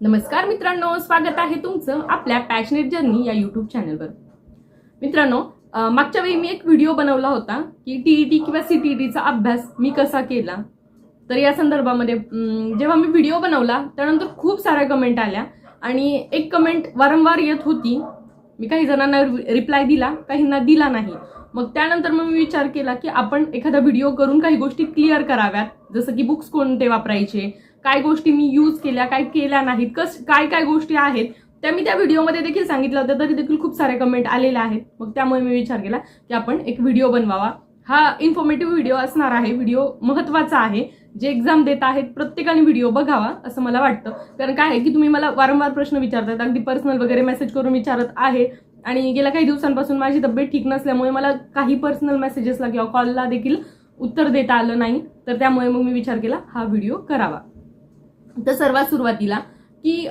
नमस्कार मित्रांनो स्वागत आहे तुमचं आपल्या पॅशनेट जर्नी या युट्यूब चॅनलवर मित्रांनो मागच्या वेळी मी एक व्हिडिओ बनवला होता की टीईटी किंवा सीटीईटीचा अभ्यास मी कसा केला. तर या संदर्भामध्ये जेव्हा मी व्हिडिओ बनवला त्यानंतर खूप साऱ्या कमेंट आल्या आणि एक कमेंट वारंवार येत होती. मी काही जणांना रिप्लाय दिला काहींना दिला नाही. मग त्यानंतर मग मी विचार केला की आपण एखादा व्हिडिओ करून काही गोष्टी क्लिअर कराव्यात. जसं की बुक्स कोणते वापरायचे काय गोष्टी मी यूज केल्या काय केल्या नाहीत कस काय काय गोष्टी आहेत त्या मी त्या व्हिडिओमध्ये देखील सांगितलं होतं तरी देखील खूप सारे कमेंट आलेले आहेत. मग त्यामुळे मी विचार केला की आपण एक व्हिडिओ बनवावा. हा इन्फॉर्मेटिव्ह व्हिडिओ असणार आहे व्हिडिओ महत्त्वाचा आहे जे एक्झाम देत आहेत प्रत्येकाने व्हिडिओ बघावा असं मला वाटतं. कारण काय आहे की तुम्ही मला वारंवार प्रश्न विचारतात अगदी पर्सनल वगैरे मेसेज करून विचारत आहे. आणि गेल्या काही दिवसांपासून माझी तब्येत ठीक नसल्यामुळे मला काही पर्सनल मेसेजेसला किंवा कॉलला देखील उत्तर देता आलं नाही. तर त्यामुळे मग मी विचार केला हा व्हिडिओ करावा. तर सर्वात सुरुवातीला की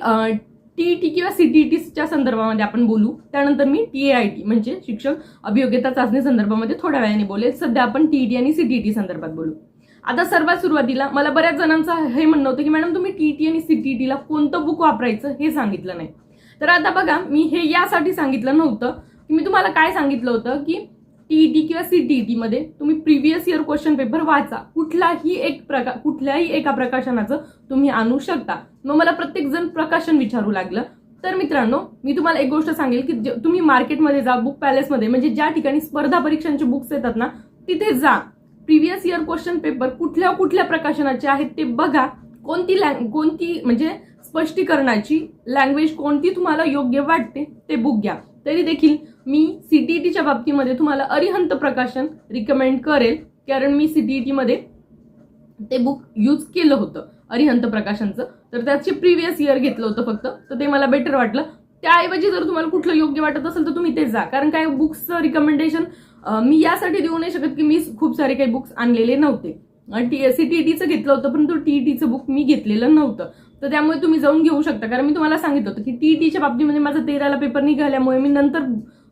टी टी किंवा सी टी टीच्या संदर्भामध्ये आपण बोलू. त्यानंतर मी टी ए आय टी म्हणजे शिक्षक अभियोग्यता चाचणी संदर्भामध्ये थोड्या वेळाने बोलेल. सध्या आपण टी टी आणि सी टी टी संदर्भात बोलू. आता सर्वात सुरुवातीला मला बऱ्याच जणांचं हे म्हणणं होतं की मॅडम तुम्ही टी टी आणि सीटीईटीला कोणतं बुक वापरायचं हे सांगितलं नाही. तर आता बघा मी हे यासाठी सांगितलं नव्हतं की मी तुम्हाला काय सांगितलं होतं की टीईटी किंवा सीटीईटी मध्ये तुम्ही प्रिव्हियस इयर क्वेश्चन पेपर वाचा. कुठलाही एक प्रका कुठल्याही एका प्रकाशनाचं तुम्ही आणू शकता. मग मला प्रत्येक जण प्रकाशन विचारू लागलं. तर मित्रांनो मी तुम्हाला एक गोष्ट सांगेल की तुम्ही मार्केटमध्ये जा बुक पॅलेसमध्ये म्हणजे ज्या ठिकाणी स्पर्धा परीक्षांचे बुक्स येतात ना तिथे जा. प्रिव्हियस इयर क्वेश्चन पेपर कुठल्या कुठल्या प्रकाशनाचे आहेत ते बघा. कोणती लँग कोणती म्हणजे स्पष्टीकरणाची लँग्वेज कोणती तुम्हाला योग्य वाटते ते बुक घ्या. तरी देखील मी सीटीईटीच्या बाबतीमध्ये तुम्हाला अरिहंत प्रकाशन रिकमेंड करेल. कारण मी सीटीईटी मध्ये ते बुक यूज केलं होतं अरिहंत प्रकाशनचं. तर त्याचे प्रिव्हियस इयर घेतलं होतं फक्त. तर ते मला बेटर वाटलं. त्याऐवजी जर तुम्हाला कुठलं योग्य वाटत असेल तर तुम्ही ते जा. कारण काय बुक्सचं रिकमेंडेशन मी यासाठी देऊ नाही शकत की मी खूप सारे काही बुक्स आणलेले नव्हते. टी सी टी टीचं घेतलं होतं परंतु टी टीचं बुक मी घेतलेलं नव्हतं. तर त्यामुळे तुम्ही जाऊन घेऊ शकता. कारण मी तुम्हाला सांगितलं होतं की टी टीच्या बाबतीमध्ये माझा तेराला पेपर निघाल्यामुळे मी नंतर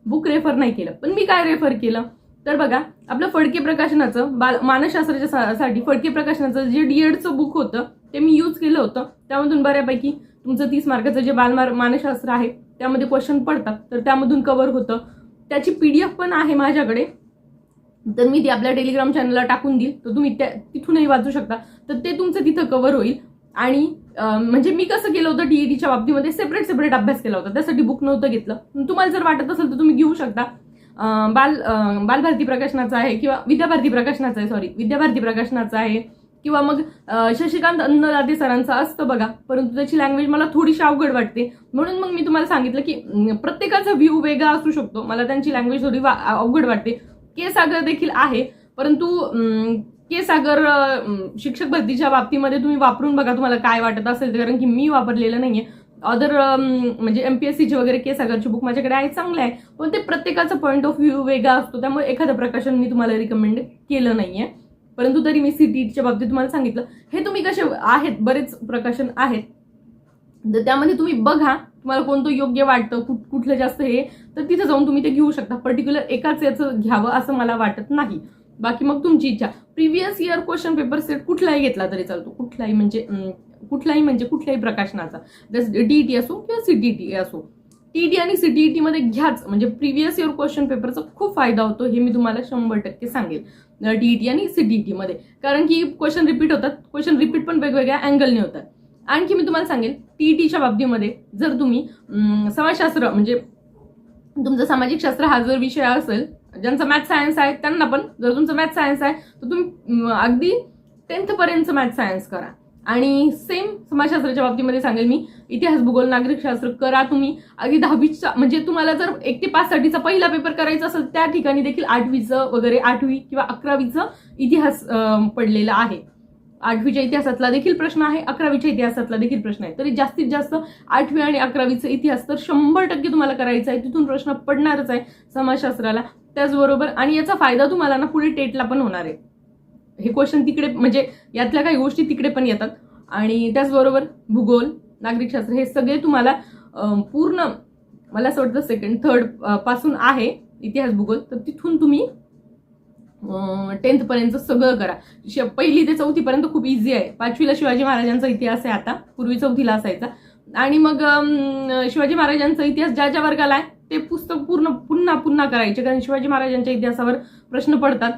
बुक रेफर नाही केलं. पण मी काय रेफर केलं? तर बघा आपलं फडके प्रकाशनाचं बाल मानसशास्त्राच्या सा- साठी फडके प्रकाशनाचं जे डी एडचं बुक होतं ते मी यूज केलं होतं. त्यामधून बऱ्यापैकी तुमचं तीस मार्काचं जे बालमार मानसशास्त्र आहे त्यामध्ये क्वेश्चन पडतात. तर त्यामधून कव्हर होतं. त्याची पी डी एफ पण आहे माझ्याकडे. तर मी ती आपल्या टेलिग्राम चॅनलला टाकून देईल. तर तुम्ही त्या तिथूनही वाचू शकता. तर ते तुमचं तिथं कव्हर होईल. आणि म्हणजे मी कसं केलं होतं टीईटीच्या बाबतीमध्ये? सेपरेट सेपरेट अभ्यास केला होता. त्यासाठी बुक नव्हतं घेतलं. तुम्हाला जर वाटत असेल तर तुम्ही घेऊ शकता. बाल बालभारती प्रकाशनाचा आहे किंवा विद्याभारती प्रकाशनाचा आहे सॉरी विद्याभारती प्रकाशनाचा आहे. किंवा मग शशिकांत अन्नदाते सरांचं असतं बघा. परंतु त्याची लँग्वेज मला थोडीशी अवघड वाटते. म्हणून मग मी तुम्हाला सांगितलं की प्रत्येकाचा व्ह्यू वेगळा असू शकतो. मला त्यांची लँग्वेज थोडी वा- अवघड वाटते. के सागर देखील आहे. परंतु के सागर शिक्षक भरतीच्या बाबतीमध्ये तुम्ही वापरून बघा तुम्हाला काय वाटत असेल ते, कारण की मी वापरलेलं नाहीये. अदर म्हणजे एमपीएससीचे वगैरे के सागरची बुक माझ्याकडे आहे चांगले आहे. पण ते प्रत्येकाचा पॉईंट ऑफ व्ह्यू वेगळा असतो त्यामुळे एखादं प्रकाशन मी तुम्हाला रिकमेंड केलं नाहीये. परंतु तरी मी सीटीच्या बाबतीत तुम्हाला सांगितलं. हे तुम्ही कसे आहेत? बरेच प्रकाशन आहेत. तर त्यामध्ये तुम्ही बघा तुम्हाला कोणतं योग्य वाटतं कुठ कुठलं जास्त हे तर तिथे जाऊन तुम्ही ते घेऊ शकता. पर्टिक्युलर एकाच याचं घ्यावं असं मला वाटत नाही. बाकी मग तुमची इच्छा. Previous year question paper set कुठलाही घेतला तरी चालतो. कुठलाही म्हणजे कुठलाही म्हणजे कुठल्याही प्रकाशनाचा. जसं टी असो किंवा सी डी टी असो. टी टी आणि सी टी टीमध्ये घ्याच. म्हणजे प्रिव्हियस इयर क्वेश्चन पेपरचा खूप फायदा होतो हे मी तुम्हाला शंभर टक्के सांगेल. टी आणि सी टी टीमध्ये कारण की क्वेश्चन रिपीट होतात. क्वेश्चन रिपीट पण वेगवेगळ्या अँगलने होतात. आणखी मी तुम्हाला सांगेल टीईटीच्या बाबतीमध्ये जर तुम्ही समाजशास्त्र म्हणजे तुमचं सामाजिक शास्त्र हा जर विषय असेल ज्यांचा मॅथ सायन्स आहे त्यांना पण जर तुमचं मॅथ सायन्स आहे तर तुम्ही अगदी टेन्थपर्यंतचं मॅथ सायन्स करा. आणि सेम समाजशास्त्राच्या बाबतीमध्ये सांगेल मी इतिहास भूगोल नागरिकशास्त्र करा तुम्ही. अगदी दहावीचा म्हणजे तुम्हाला जर एक ते पाच साठीचा पहिला पेपर करायचा असेल त्या ठिकाणी देखील आठवीचं वगैरे आठवी किंवा अकरावीचं इतिहास पडलेला आहे. आठवीच्या इतिहासातला देखील प्रश्न आहे अकरावीच्या इतिहासातला देखील प्रश्न आहे. तरी जास्तीत जास्त आठवी आणि अकरावीचा इतिहास तर शंभर टक्के तुम्हाला करायचा आहे तिथून प्रश्न पडणारच आहे समाजशास्त्राला. त्याचबरोबर आणि याचा फायदा तुम्हाला ना पुढे टेटला पण होणार आहे. हे क्वेश्चन तिकडे म्हणजे यातल्या काही गोष्टी तिकडे पण येतात. आणि त्याचबरोबर भूगोल नागरिकशास्त्र हे सगळे तुम्हाला पूर्ण मला असं वाटतं सेकंड थर्डपासून आहे इतिहास भूगोल. तर तिथून तुम्ही टेन्थपर्यंत सगळं करा. श- पहिली ते चौथीपर्यंत खूप इझी आहे. पाचवीला शिवाजी महाराजांचा इतिहास आहे आता. पूर्वी चौथीला असायचा. आणि मग शिवाजी महाराजांचा इतिहास ज्या ज्या वर्गाला आहे ते पुस्तक पूर्ण पुन्हा पुन्हा करायचे. कारण शिवाजी महाराजांच्या इतिहासावर प्रश्न पडतात.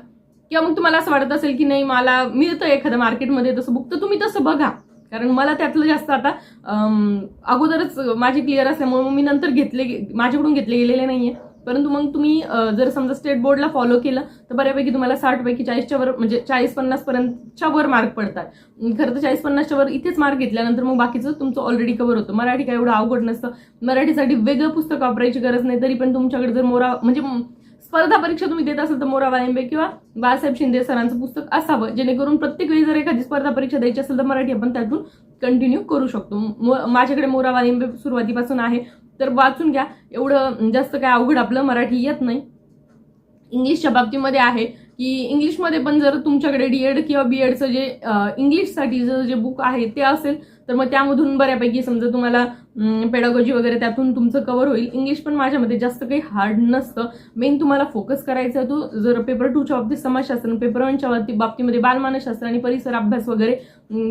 किंवा मग तुम्हाला असं वाटत असेल की नाही मला मिळतं एखादं मार्केटमध्ये तसं बुक तर तुम्ही तसं बघा. कारण मला त्यातलं जास्त आता अगोदरच माझे क्लिअर असल्यामुळे मी नंतर घेतले माझ्याकडून घेतले गेलेले नाही आहे परंतु मग तुम्ही जर समजा स्टेट बोर्डला फॉलो केलं तर बऱ्यापैकी तुम्हाला साठपैकी चाळीसच्या वर म्हणजे चाळीस पन्नास पर्यंतच्या वर मार्क पडतात. खरं तर चाळीस पन्नासच्या वर इथेच मार्क घेतल्यानंतर मग बाकीचं तुमचं ऑलरेडी कव्हर होतं. मराठी काय एवढं अवघड नसतं. मराठीसाठी वेगळं पुस्तक वापरायची गरज नाही तरी पण तुमच्याकडे जर मोरा म्हणजे स्पर्धा परीक्षा तुम्ही देत असाल तर मोरा वाळिंबे किंवा बाळासाहेब शिंदे सरांचं पुस्तक असावं. जेणेकरून प्रत्येक वेळी जर एखादी स्पर्धा परीक्षा द्यायची असेल तर मराठी आपण त्यातून कंटिन्यू करू शकतो. म- माझ्याकडे मोरा वाळिंबे सुरुवातीपासून आहे. तर वाचून घ्या. एवढं जास्त काय अवघड आपलं मराठी येत नाही. इंग्लिशच्या बाबतीमध्ये आहे की इंग्लिशमध्ये पण जर तुमच्याकडे डी एड किंवा बी एडचं जे इंग्लिशसाठीचं जे बुक आहे ते असेल तर मग त्यामधून बऱ्यापैकी समजा तुम्हाला पेडागॉजी वगैरे त्यातून तुमचं कव्हर होईल. इंग्लिश पण माझ्यामध्ये जास्त काही हार्ड नसतं. मेन तुम्हाला फोकस करायचा तो जर पेपर टूच्या बाबतीत समाजशास्त्र पेपर वनच्या बाबतीमध्ये बालमानसशास्त्र आणि परिसर अभ्यास वगैरे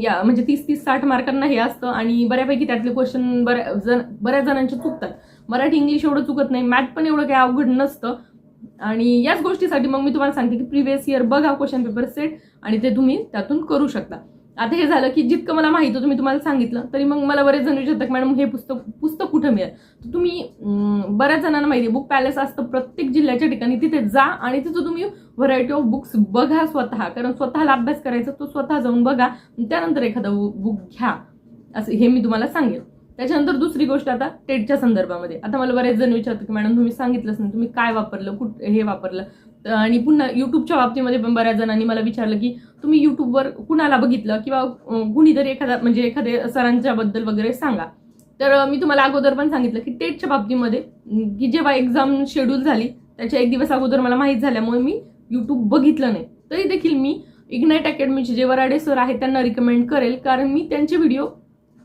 या म्हणजे तीस तीस साठ मार्कांना हे असतं आणि बऱ्यापैकी त्यातले क्वेश्चन बऱ्या जण बऱ्याच जणांचे चुकतात. मराठी इंग्लिश एवढं चुकत नाही. मॅथ पण एवढं काही अवघड नसतं. आणि याच गोष्टीसाठी मग मी तुम्हाला सांगते की प्रिव्हियस इयर बघा क्वेश्चन पेपर सेट आणि ते तुम्ही त्यातून करू शकता. आता हे झालं की जितकं मला माहीत होतं मी तुम्हाला सांगितलं तरी मग मला बरेच जण विचारतात मॅडम हे पुस्तक पुस्तक कुठं मिळेल? तर तुम्ही बऱ्याच जणांना माहिती आहे बुक पॅलेस असतं प्रत्येक जिल्ह्याच्या ठिकाणी तिथे जा आणि तिथं तुम्ही व्हरायटी ऑफ बुक्स बघा स्वतः. कारण स्वतःला अभ्यास करायचा तो स्वतः जाऊन बघा. त्यानंतर एखादा बुक घ्या. असं हे मी तुम्हाला सांगेल. त्याच्यानंतर दुसरी गोष्ट आता टेटच्या संदर्भामध्ये. आता मला बरेच जण विचारतात की मॅडम तुम्ही सांगितलंच नाही. तुम्ही काय वापरलं? कुठ हे वापरलं. आणि पुन्हा युट्यूबच्या बाबतीमध्ये पण बऱ्याच जणांनी मला विचारलं की तुम्ही युट्यूबवर कुणाला बघितलं? किंवा कुणीतरी एखादा म्हणजे एखाद्या सरांच्या बद्दल वगैरे सांगा. तर मी तुम्हाला अगोदर पण सांगितलं की टेटच्या बाबतीमध्ये की जेव्हा एक्झाम शेड्यूल झाली त्याच्या एक दिवस अगोदर मला माहीत झाल्यामुळे मी यूट्यूब बघितलं नाही. तरी देखील मी इग्नाईट अकॅडमीचे जे वराडे सर आहेत त्यांना रिकमेंड करेल. कारण मी त्यांचे व्हिडिओ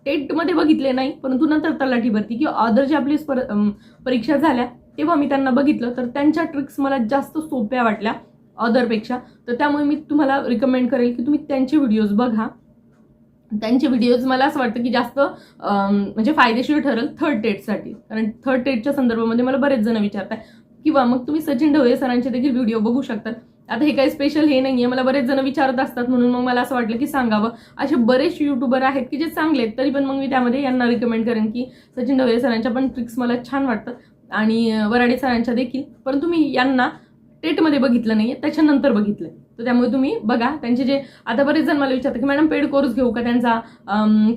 टेटमध्ये बघितले नाही परंतु नंतर तलाठी भरती किंवा अदर जे आपली स्पर- परीक्षा झाल्या तेव्हा मी त्यांना बघितलं. तर त्यांच्या ट्रिक्स मला जास्त सोप्या वाटल्या अदरपेक्षा तर त्यामुळे मी तुम्हाला रिकमेंड करेल की तुम्ही त्यांचे व्हिडिओज बघा. त्यांचे व्हिडिओज मला असं वाटतं की जास्त म्हणजे फायदेशीर ठरेल थर्ड टेटसाठी. कारण थर्ड टेटच्या संदर्भामध्ये मला बरेच जण विचारतात किंवा मग तुम्ही सचिन ढवळे सरांचे देखील व्हिडिओ बघू शकतात. आता हे काही स्पेशल हे नाहीये. मला बरेच जण विचारत असतात म्हणून मग मला असं वाटलं की सांगावं. असे बरेचसे युट्यूबर आहेत की जे चांगले आहेत तरी पण मग मी त्यामध्ये यांना रिकमेंड करेन की सचिन ढवळे सरांच्या पण ट्रिक्स मला छान वाटतात. आणि वराडे सरांच्या देखील. परंतु मी यांना टेटमध्ये बघितलं नाहीये त्याच्यानंतर बघितलंय. तर त्यामुळे तुम्ही बघा त्यांचे जे आता बरेच जण मला विचारतात की मॅडम पेड कोर्स घेऊ का त्यांचा?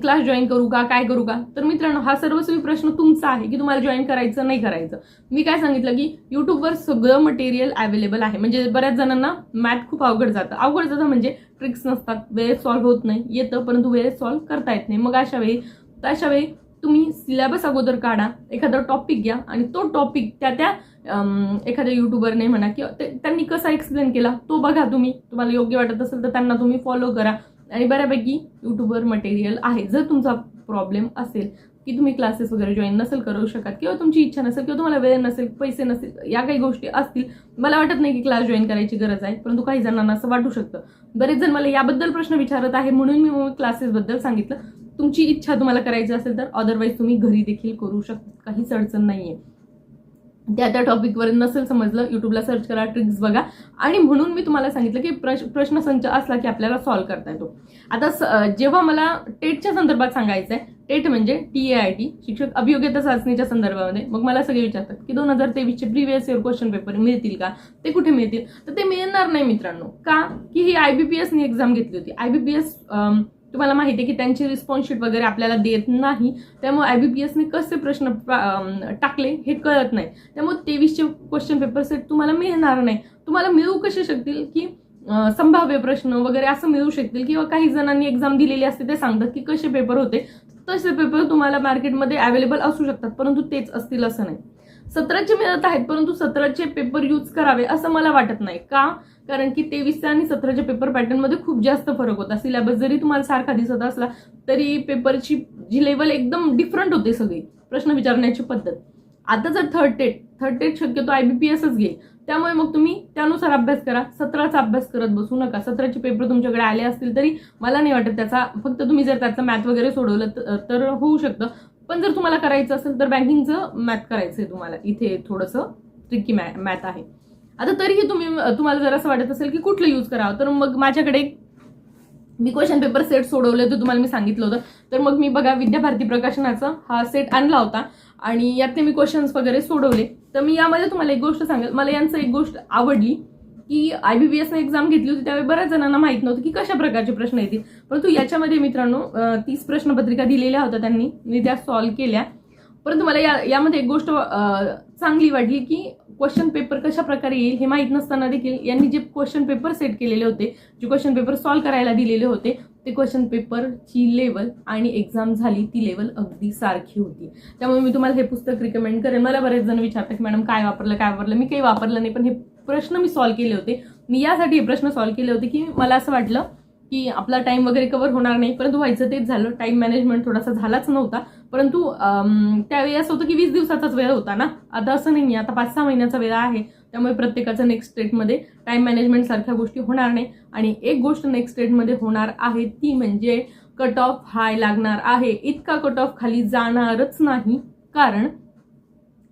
क्लास जॉईन करू का? काय करू का? तर मित्रांनो हा सर्वस्वी प्रश्न तुमचा आहे की तुम्हाला जॉईन करायचं नाही करायचं. मी काय सांगितलं की यूट्यूबवर सगळं मटेरियल अवेलेबल आहे. म्हणजे बऱ्याच जणांना मॅथ खूप अवघड जातं. अवघड जातं म्हणजे ट्रिक्स नसतात. वेळेत सॉल्व्ह होत नाही येतं परंतु वेळेत सॉल्व्ह करता येत नाही. मग अशा वेळी अशा वेळी तुम्ही सिलेबस अगोदर काढा एखादा टॉपिक घ्या आणि तो टॉपिक त्या त्या एखाद्या युट्यूबरने म्हणा किंवा ते- त्यांनी कसा एक्सप्लेन केला तो बघा तुम्ही. तुम्हाला योग्य वाटत असेल तर त्यांना तुम्ही फॉलो करा. आणि बऱ्यापैकी युट्यूबवर मटेरियल आहे. जर तुमचा प्रॉब्लेम असेल की तुम्ही क्लासेस वगैरे जॉईन नसेल करू शकत किंवा तुमची इच्छा नसेल किंवा तुम्हाला वेळ नसेल पैसे नसेल या काही गोष्टी असतील मला वाटत नाही की क्लास जॉईन करायची गरज आहे. परंतु काही जणांना असं वाटू शकतं. बरेच जण मला याबद्दल प्रश्न विचारत आहे म्हणून मी क्लासेसबद्दल सांगितलं. तुमची इच्छा तुम्हाला करायची असेल तर अदरवाईज तुम्ही घरी देखील करू शकता. काहीच अडचण नाही आहे त्या त्या टॉपिकवर नसेल समजलं युट्यूबला सर्च करा ट्रिक्स बघा. आणि म्हणून मी तुम्हाला सांगितलं की प्रश प्रश्नसंच असला की आपल्याला सॉल्व्ह करता येतो. आता स- जेव्हा मला टेटच्या संदर्भात सांगायचं आहे टेट म्हणजे टी ए आय टी शिक्षक अभियोग्यता चाचणीच्या संदर्भामध्ये. मग मला सगळे विचारतात की दोन हजार तेवीसचे प्रिव्हियस इयर क्वेश्चन पेपर मिळतील का? ते कुठे मिळतील? तर ते मिळणार नाही मित्रांनो. का? की ही आय बी पी एसनी एक्झाम घेतली होती. आय बी पी एस तुम्हाला माहिती आहे की त्यांची रिस्पॉन्सशीट वगैरे आपल्याला देत नाही. त्यामुळे आय बी पी एसने कसे प्रश्न टाकले हे कळत नाही. त्यामुळे तेवीसचे क्वेश्चन पेपर सेट तुम्हाला मिळणार नाही. तुम्हाला मिळू कसे शकतील की संभाव्य प्रश्न वगैरे असं मिळू शकतील किंवा काही जणांनी एक्झाम दिलेली असते ते सांगतात की कसे पेपर होते. तसे पेपर तुम्हाला मार्केटमध्ये अवेलेबल असू शकतात परंतु तेच असतील असं नाही. सतराचे मिळत आहेत परंतु सतराचे पेपर यूज करावे असं मला वाटत नाही. का? कारण की तेवीसचा आणि सतराच्या पेपर पॅटर्नमध्ये खूप जास्त फरक होता. सिलेबस जरी तुम्हाला सारखा दिसत असला तरी पेपरची जी लेवल एकदम डिफरंट होते सगळी प्रश्न विचारण्याची पद्धत. आता जर थर्ड टेट थर्ड टेट शक्यतो आय बी पी एसच घेईल. त्यामुळे मग तुम्ही त्यानुसार अभ्यास करा. सतराचा अभ्यास करत बसू नका. सतराचे पेपर तुमच्याकडे आले असतील तरी मला नाही वाटत त्याचा फक्त तुम्ही जर त्याचं मॅथ वगैरे सोडवलं तर होऊ शकतं. पण जर तुम्हाला करायचं असेल तर बँकिंगचं मॅथ करायचं आहे तुम्हाला. इथे थोडंसं ट्रिकी मॅ मॅथ आहे. आता तरीही तुम्ही तुम्हाला जर असं वाटत असेल की कुठलं यूज करावं तर मग माझ्याकडे मी क्वेश्चन पेपर सेट सोडवले होते तुम्हाला मी सांगितलं होतं. तर मग मी बघा विद्याभारती प्रकाशनाचा हा सेट आणला होता आणि यातले मी क्वेश्चन्स वगैरे सोडवले. तर मी यामध्ये तुम्हाला एक गोष्ट सांगेल मला यांचं एक गोष्ट आवडली की आय बी बी एसने एक्झाम घेतली होती त्यावेळी बऱ्याच जणांना माहीत नव्हतं की कशा प्रकारचे प्रश्न येतील. परंतु याच्यामध्ये मित्रांनो तीस प्रश्नपत्रिका दिलेल्या होत्या त्यांनी मी त्या सॉल्व्ह केल्या. परंतु मला या यामध्ये एक गोष्ट चांगली वाटली की क्वेश्चन पेपर कशा प्रकारे येईल हे माहीत नसताना देखील यांनी जे क्वेश्चन पेपर सेट केलेले होते जे क्वेश्चन पेपर सॉल्व्ह करायला दिलेले होते ते क्वेश्चन पेपरची लेवल आणि एक्झाम झाली ती लेवल अगदी सारखी होती. त्यामुळे मी तुम्हाला हे पुस्तक रिकमेंड करेन. मला बरेच जण विचारतात की मॅडम काय वापरलं काय वापरलं? मी काही वापरलं नाही पण हे प्रश्न मी सॉल्व्ह केले होते. मी यासाठी हे प्रश्न सॉल्व्ह केले होते की मला असं वाटलं की आपला टाईम वगैरे कवर होणार नाही परंतु व्हायचं तेच झालं. टाईम मॅनेजमेंट थोडासा झालाच नव्हता. परंतु त्यावेळी असं होतं की वीस दिवसाचाच वेळ होता ना? आता असं नाही आहे आता पाच सहा महिन्याचा वेळ आहे. त्यामुळे प्रत्येकाचं नेक्स्ट स्टेटमध्ये टाइम मॅनेजमेंट सारख्या गोष्टी होणार नाही. आणि एक गोष्ट नेक्स्ट स्टेटमध्ये होणार आहे ती म्हणजे कट ऑफ हाय लागणार आहे. इतका कट ऑफ खाली जाणारच नाही. कारण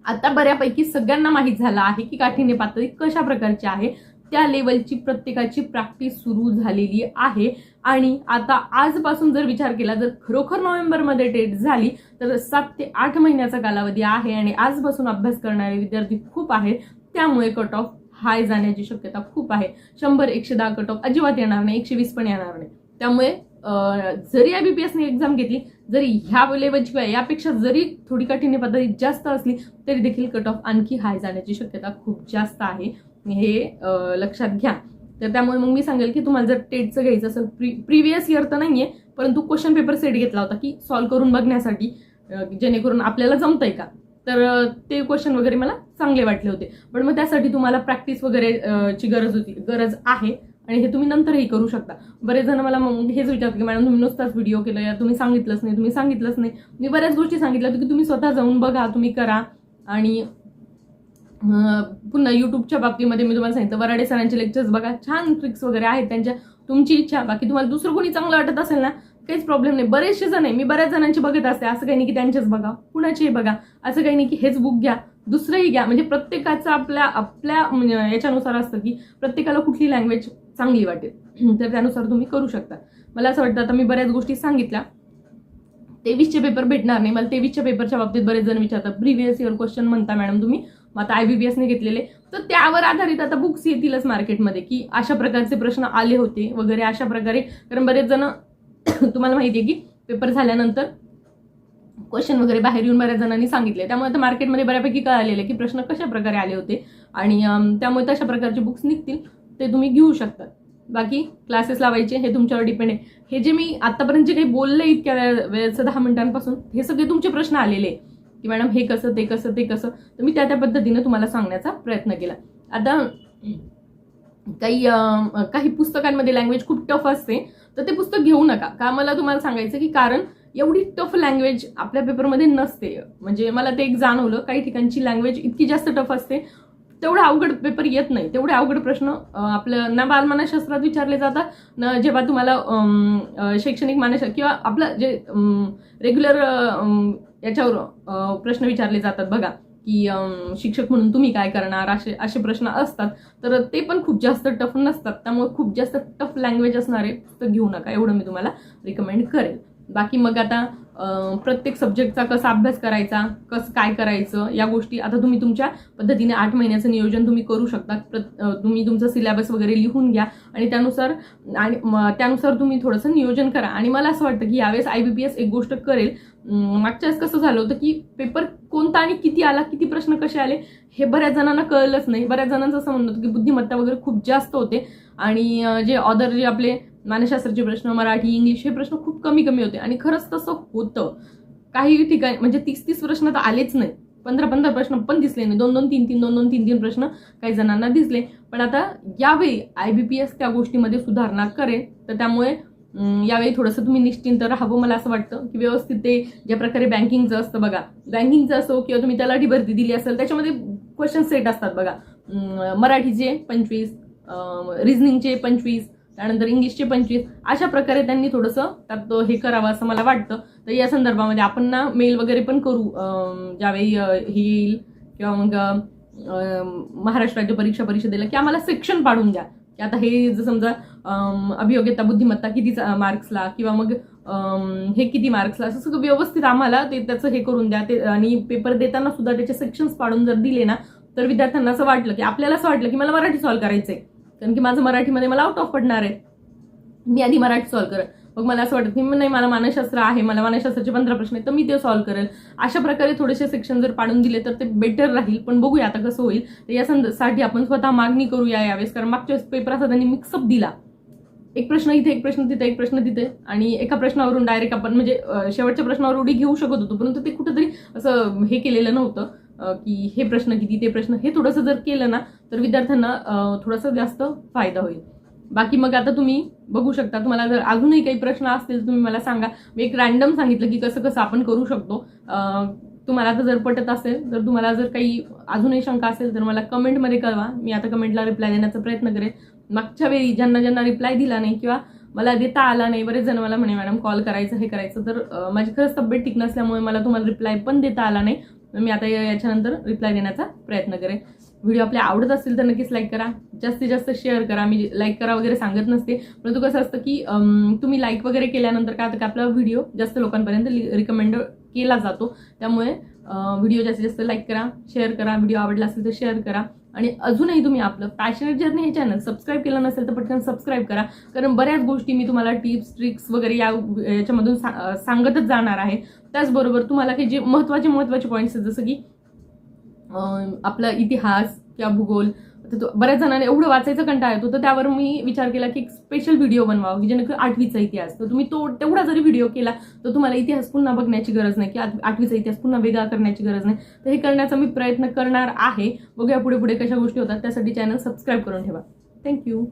आता बऱ्यापैकी सगळ्यांना माहीत झालं आहे की काठिण्य पातळी कशा प्रकारची आहे. त्या लेवलची प्रत्येकाची प्रॅक्टिस सुरू झालेली आहे. आणि आता आजपासून जर विचार केला जर खरोखर नोव्हेंबरमध्ये डेट झाली तर सात ते आठ महिन्याचा कालावधी आहे आणि आजपासून अभ्यास करणारे विद्यार्थी खूप आहेत. त्यामुळे कट ऑफ हाय जाण्याची शक्यता खूप आहे. शंभर एकशे दहा कट ऑफ अजिबात येणार नाही एकशे वीस पण येणार नाही. त्यामुळे जरी आय बी पी एसने एक्झाम घेतली जरी ह्या लेवलची किंवा यापेक्षा जरी थोडी काठीण्य पद्धती जास्त असली तरी देखील कट ऑफ आणखी हाय जाण्याची शक्यता खूप जास्त आहे. हे लक्षात घ्या. तर त्यामुळे मग मी सांगेल की तुम्हाला जर टेटचं घ्यायचं असेल प्री प्रिव्हियस इयर तर नाही आहे परंतु क्वेश्चन पेपर सेट घेतला होता की सॉल्व्ह करून बघण्यासाठी जेणेकरून आपल्याला जमतंय का? तर ते क्वेश्चन वगैरे मला चांगले वाटले होते. पण मग त्यासाठी तुम्हाला प्रॅक्टिस वगैरे ची गरज होती गरज आहे आणि हे तुम्ही नंतरही करू शकता. बरेच जण मला मग हेच विचारतात की मॅडम तुम्ही नुसताच व्हिडिओ केला या तुम्ही सांगितलंच नाही तुम्ही सांगितलंच नाही. मी बऱ्याच गोष्टी सांगितल्या होत्या की तुम्ही स्वतः जाऊन बघा तुम्ही करा. आणि पुन्हा युट्यूबच्या बाबतीमध्ये मी तुम्हाला सांगितलं वराडे सरांचे लेक्चर्स बघा छान ट्रिक्स वगैरे आहेत त्यांच्या. तुमची इच्छा बाकी तुम्हाला दुसरं कोणी चांगलं वाटत असेल ना काहीच प्रॉब्लेम नाही. बरेचसे जण आहे मी बऱ्याच जणांची बघत असते असं काही नाही की त्यांचेच बघा कुणाचेही बघा असं काही नाही की हेच बुक घ्या दुसरंही घ्या. म्हणजे प्रत्येकाचं आपल्या आपल्या म्हणजे याच्यानुसार असतं की प्रत्येकाला कुठली लँग्वेज चांगली वाटेल. तर त्यानुसार तुम्ही करू शकता. मला असं वाटतं आता मी बऱ्याच गोष्टी सांगितल्या. तेवीसचे पेपर भेटणार नाही. मला तेवीसच्या पेपरच्या बाबतीत बरेच जण विचारतात प्रिव्हियस इयर क्वेश्चन म्हणता मॅडम तुम्ही. मग आता आय बी बी एसने घेतलेले. तर त्यावर आधारित आता बुक्स येतीलच मार्केटमध्ये की अशा प्रकारचे प्रश्न आले होते वगैरे अशा प्रकारे. कारण बरेच जण तुम्हाला माहिती आहे की पेपर झाल्यानंतर क्वेश्चन वगैरे बाहेर येऊन बऱ्याच जणांनी सांगितले. त्यामुळे आता मार्केटमध्ये बऱ्यापैकी कळालेलं आहे की प्रश्न कशा प्रकारे आले होते. आणि त्यामुळे तशा प्रकारचे बुक्स निघतील ते तुम्ही घेऊ शकता. बाकी क्लासेस लावायचे हे तुमच्यावर डिपेंड आहे. हे जे मी आतापर्यंत जे काही बोलले इतक्या वेळेचं दहा मिनिटांपासून हे सगळे तुमचे प्रश्न आलेले आहे. की मॅडम हे कसं ते कसं ते कसं? तर मी त्या त्या पद्धतीने तुम्हाला सांगण्याचा प्रयत्न केला. आता काही काही पुस्तकांमध्ये लँग्वेज खूप टफ असते तर ते पुस्तक घेऊ नका. का मला तुम्हाला सांगायचं की कारण एवढी टफ लँग्वेज आपल्या पेपरमध्ये नसते. म्हणजे मला ते एक जाणवलं काही ठिकाणची लँग्वेज इतकी जास्त टफ असते तेवढा अवघड पेपर येत नाही. तेवढे अवघड प्रश्न आपलं ना बालमानसशास्त्रात विचारले जातात न जेव्हा तुम्हाला शैक्षणिक मानस किंवा आपलं जे रेग्युलर याच्यावर प्रश्न विचारले जातात बघा की शिक्षक म्हणून तुम्ही काय करणार असे असे प्रश्न असतात. तर ते पण खूप जास्त टफ नसतात. त्यामुळे खूप जास्त टफ लँग्वेज असणारे तर घेऊ नका. एवढं मी तुम्हाला रिकमेंड करेल. बाकी मग आता प्रत्येक सब्जेक्टचा कसा अभ्यास करायचा कसं काय करायचं या गोष्टी आता तुम्ही तुमच्या पद्धतीने आठ महिन्याचं नियोजन तुम्ही करू शकता. प्रत- तुम्ही तुमचं सिलेबस वगैरे लिहून घ्या आणि त्यानुसार आणि त्यानुसार तुम्ही थोडंसं नियोजन करा. आणि मला असं वाटतं की यावेळेस आय बी पी एस एक गोष्ट करेल. मागच्या वेळेस कसं झालं होतं की पेपर कोणता आणि किती आला किती प्रश्न कसे आले हे बऱ्याच जणांना कळलंच नाही. बऱ्याच जणांचं असं म्हणणं होतं की बुद्धिमत्ता वगैरे खूप जास्त होते. आणि जे ऑदर जे आपले मानसशास्त्राचे प्रश्न मराठी इंग्लिश हे प्रश्न खूप कमी कमी होते. आणि खरंच तसं होतं. काही ठिकाणी म्हणजे तीस तीस प्रश्न तर आलेच नाही पंधरा पंधरा प्रश्न पण दिसले नाही. दोन दोन तीन तीन दोन दोन तीन तीन प्रश्न काही जणांना दिसले. पण आता यावेळी आय बी पी एस त्या गोष्टीमध्ये सुधारणा करेल. तर त्यामुळे यावेळी थोडंसं तुम्ही निश्चिंत राहावं मला असं वाटतं. की व्यवस्थित ते ज्या प्रकारे बँकिंगचं असतं बघा. बँकिंगचं असो किंवा तुम्ही तलाठी भरती दिली असेल त्याच्यामध्ये क्वेश्चन सेट असतात बघा. मराठीचे पंचवीस रिझनिंगचे पंचवीस त्यानंतर इंग्लिशचे पंचवीस. अशा प्रकारे त्यांनी थोडंसं त्यात हे करावं असं मला वाटतं. तर या संदर्भामध्ये आपण ना मेल वगैरे पण करू ज्यावेळी हे येईल. किंवा मग महाराष्ट्र राज्य परीक्षा परिषदेला की आम्हाला सेक्शन पाडून द्या. की आता हे जर समजा अभियोग्यता बुद्धिमत्ता किती मार्क्सला किंवा मग हे किती मार्क्सला असं सगळं व्यवस्थित आम्हाला ते त्याचं हे करून द्या. ते आणि पेपर देताना सुद्धा त्याचे सेक्शन्स पाडून जर दिले ना तर विद्यार्थ्यांना असं वाटलं की आपल्याला असं वाटलं की मला मराठी सॉल्व्ह आहे कारण की माझं मराठीमध्ये मला आउट ऑफ पडणार आहे. मी आधी मराठी सॉल्व्ह करेल. मग मला असं वाटत की नाही मला मानसशास्त्र आहे मला मानसशास्त्राचे पंधरा प्रश्न आहेत तर मी ते सॉल्व्ह करेल. अशा प्रकारे थोडेसे सेक्शन जर पाडून दिले तर ते बेटर राहील पण बघूया आता कसं होईल. तर या संद- आपण स्वतः मागणी करूया यावेळेस कारण मागच्या वेळेस पेपराचा त्यांनी मिक्सअप दिला. एक प्रश्न इथे एक प्रश्न तिथे एक प्रश्न तिथे आणि एका प्रश्नावरून डायरेक्ट आपण म्हणजे शेवटच्या प्रश्नावर उडी घेऊ शकत होतो परंतु ते कुठंतरी असं हे केलेलं नव्हतं. की हे प्रश्न किती ते प्रश्न हे थोडंसं जर केलं ना तर विद्यार्थ्यांना थोडासा जास्त फायदा होईल. बाकी मग आता तुम्ही बघू शकता तुम्हाला जर अजूनही काही प्रश्न असतील तर तुम्ही मला सांगा. मी एक रॅन्डम सांगितलं की कसं कसं आपण करू शकतो. तुम्हाला आता जर पटत असेल तर तुम्हाला जर काही अजूनही शंका असेल तर मला कमेंटमध्ये कळवा. मी आता कमेंटला रिप्लाय देण्याचा प्रयत्न करेन. मागच्या वेळी ज्यांना ज्यांना रिप्लाय दिला नाही किंवा मला देता आला नाही बरेच जण मला म्हणे मॅडम कॉल करायचं हे करायचं. तर माझी खरंच तब्येत ठीक नसल्यामुळे मला तुम्हाला रिप्लाय पण देता आला नाही. मी आता याच्यानंतर रिप्लाय देण्याचा प्रयत्न करेन. व्हिडिओ आपल्या आवडत असतील तर नक्कीच लाईक करा. जास्तीत जास्त शेअर करा. मी लाईक करा वगैरे सांगत नसते. परंतु कसं असतं की तुम्ही लाईक वगैरे केल्यानंतर काय होतं की आपला व्हिडिओ जास्त लोकांपर्यंत रिकमेंड केला जातो. त्यामुळे व्हिडिओ जास्तीत जास्त लाईक करा शेअर करा. व्हिडिओ आवडला असेल तर शेअर करा. आणि अजूनही तुम्ही आपलं पॅशनेट जर्नी हे चॅनल सबस्क्राईब केलं नसेल तर पटकन सबस्क्राईब करा. कारण बऱ्याच गोष्टी मी तुम्हाला टिप्स ट्रिक्स वगैरे या याच्यामधून सांगतच जाणार आहे. त्याचबरोबर तुम्हाला काही जे महत्त्वाचे महत्त्वाचे पॉईंट्स आहेत जसं की आपला इतिहास किंवा भूगोल तर तो बऱ्याच जणांना एवढं वाचायचं कंटाळा येतो तर त्यावर मी विचार केला की एक स्पेशल व्हिडिओ बनवावा की जेणेकरून आठवीचा इतिहास. तर तुम्ही तो तेवढा जरी व्हिडिओ केला तर तुम्हाला इतिहास पुन्हा बघण्याची गरज नाही की आठवीचा इतिहास पुन्हा वेगळा करण्याची गरज नाही. तर हे करण्याचा मी प्रयत्न करणार आहे. बघूया पुढे पुढे कशा गोष्टी होतात. त्यासाठी चॅनल सबस्क्राईब करून ठेवा. थँक्यू